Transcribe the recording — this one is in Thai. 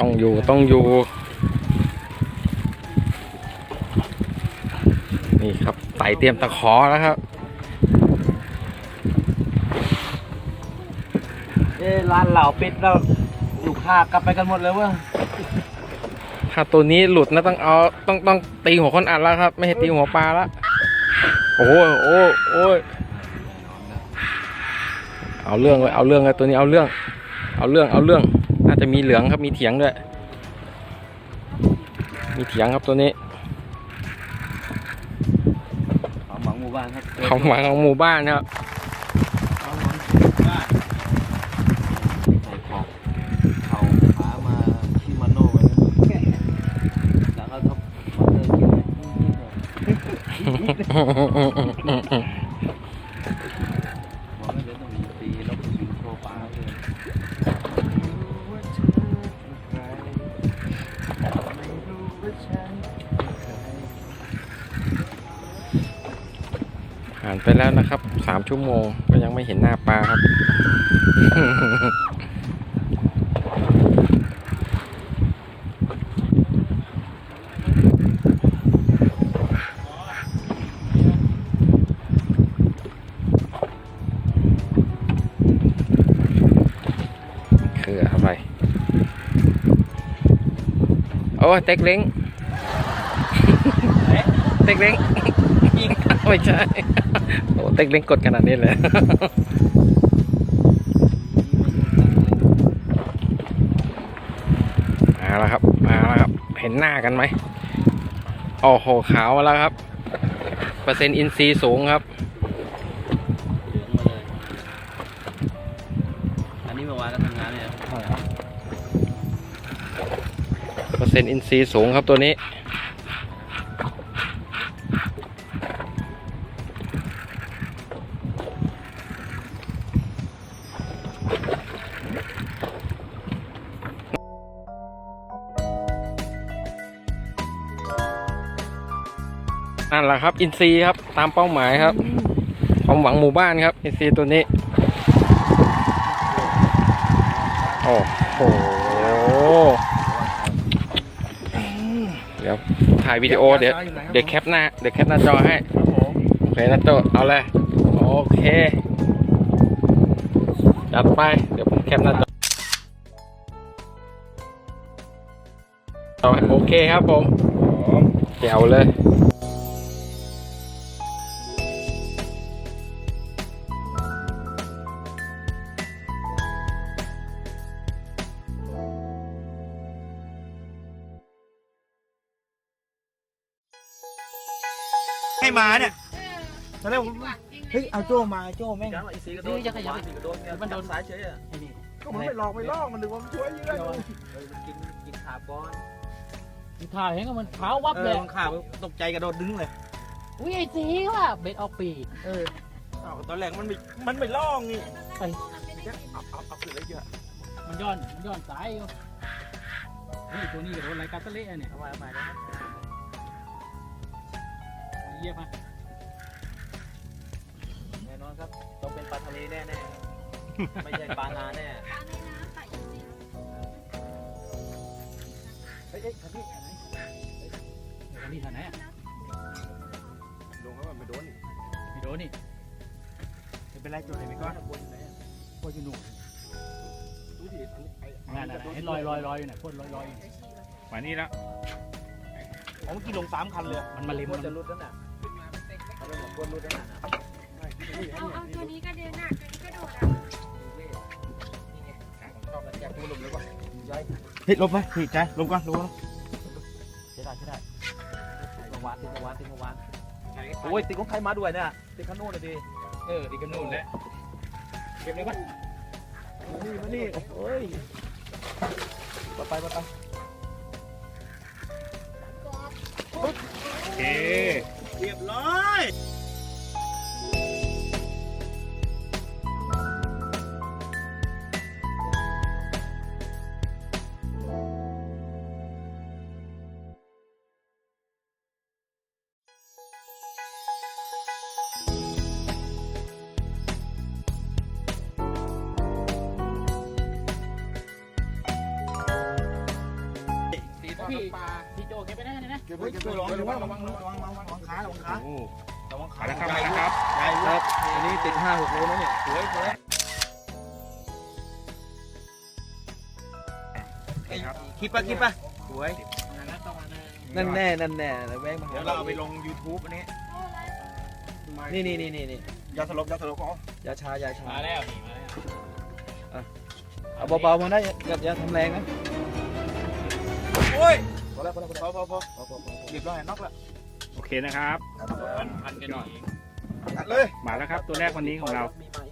ต้องอยู่ต้องอยู่ นี่ครับไต่เตรียมตะขอแล้วครับ เอ้ร้านเหล่าปิดแล้วลูกค้ากลับไปกันหมดเลยเว้ยถ้าตัวนี้หลุดนะต้องเอาต้องต้องตีหัวคนอัดแล้วครับ ไม่ให้ตีหัวปลาละโอ้ยโอ้ยโอ้ยเอาเรื่องเลยเอาเรื่องเลยตัวนี้เอาเรื่อง เอาเรื่องเอาเรื่อง น่าจะมีเหลืองครับมีเถียงด้วย มีเถียงครับตัวนี้ความหวังหมู่บ้านครับของหวังของหมู่บ้านครับความหวังบ้านใส่ของเขาขามาชิมาโน่ไว้นะแล้วก็ท็อปม ผ่านไปแล้วนะครับสามชั่วโมงก็ยังไม่เห็นหน้าปลาครับ คืออะไร โอ้เต็กเล้ง เต็กเล้งยิงไม่ใช่โอ้เต็กเล้งกดขนาดนี้เลยมาแล้วครับมาแล้วครับ เห็นหน้ากันไหมโอ้โหขาวมาแล้วครับ เปอร์เซ็นต์อินทรีย์สูงครับอันนี้เมื่อวานก็ทำงานเนี่ยเปอร์เซ็นต์อินทรีย์สูงครับตัวนี้ นั่นแหละครับ อินซีย์ครับ ตามเป้าหมายครับ ความหวังหมู่บ้านครับ อินซีย์ตัวนี้ โอ้โหเดี๋ยวถ่ายวิดีโอเดี๋ยวเดี๋ยวแคปหน้าเดี๋ยวแคปหน้าจอให้โอเคนะโจเอาเลยโอเคจัดไปเดี๋ยวผมแคปหน้าจอเอาโอเคครับผมแจ๋วเลย ให้มาเนี่ยตอนแรกผมเฮ้ยเอาโจ้มาโจ้แม่งยังไอ้สีกระโดดยังไงสีกระโดดมันโดนสายเฉยอะก็ผมไปหลอกไปล่อมันหรือว่ามันช่วยเยอะกินกินขาบอลถ่ายเห็นก็มันเท้าวับเอเลอยมันข่าวตกใจกระโดดดึงเลยอุ้ยไอ้สีว่ะเบ็ดออกปีกเอออ้าวตอนแรกมันไม่มันไม่ล่องนี่ไปเอาเอาเอาขึ้นเลยเยอะมันย้อนมันย้อนสายอยู่เฮ้ยตัวนี้ก็โดนอะไรกัดตะเละเนี่ยเอาไปเอาไปนะ เยี่ยมมาแน่นอนครับ ต้องเป็นปลาทะเลแน่แน่ไม่ใช่ปลานาแน่เฮ้ยเฮ้ยครับพี่เดี๋ยวนี่ท่าไหนอะลงแล้วมันไม่โดนไม่โดนนี่ไม่เป็นไรโจ้เลยไปก่อนโคตรอยู่หนุ่มดูดิไอ้งานอะไรเห็นลอยลอยลอยอยู่ไหนโคตรลอยลอยอยู่มานี่แล้วผมเมื่อกี้ลงสามคันเลยมันมาเล็มคมันนจะรุดนั่นน่ะเขาเป็นของคนรุดนั่นน่ะ เอาเอาตัวนี้ก็เดินหนักตัวนี้ก็โดดอะชอบกันแจกตัวลมเฮ้ยลบไปพี่ใจลงก่อนลงก่อนใช่ได้ใช่ได้ติดมาวานติดมาวานติดมาวานโอ้ยติดของใครมาด้วยเนี่ยติดขนุนเลยดิเออดีกันนู่นแหละเก็บเลยปะนี่มานี่เฮ้ยไปไปไปไปโอเค เรียบร้อยพี่พี่โจเก็บไปได้นะนะ เก็บไว้เก็บไว้ระวังระวังระวัง ขาระวังขาโอ้ระวังขามาแล้วครับมาแล้วครับใหญ่ครับอันนี้ติดห้าหกโลนะเนี่ยสวยสวยคลิปปะคลิปปะสวยนั่นแน่นั่นแน่แล้วแวงมาเดี๋ยวเราเอาไปลง YouTube อันนี้นี่นี่นี่นี่นี่ยาสลบยาสลบอ๋อยาชายาชามาแล้วนี่มาแล้วเอาเบาๆมาได้อย่าอย่าทำแรงนะโอ้ยพอแล้วพอแล้วพอพอพอพอแล้วพอพอเรียบร้อยน็อกแล้ว โอเคนะครับ พันพันกันหน่อย ตัดเลย มาแล้วครับ ตัวแรกวันนี้ของเรา มีใหม่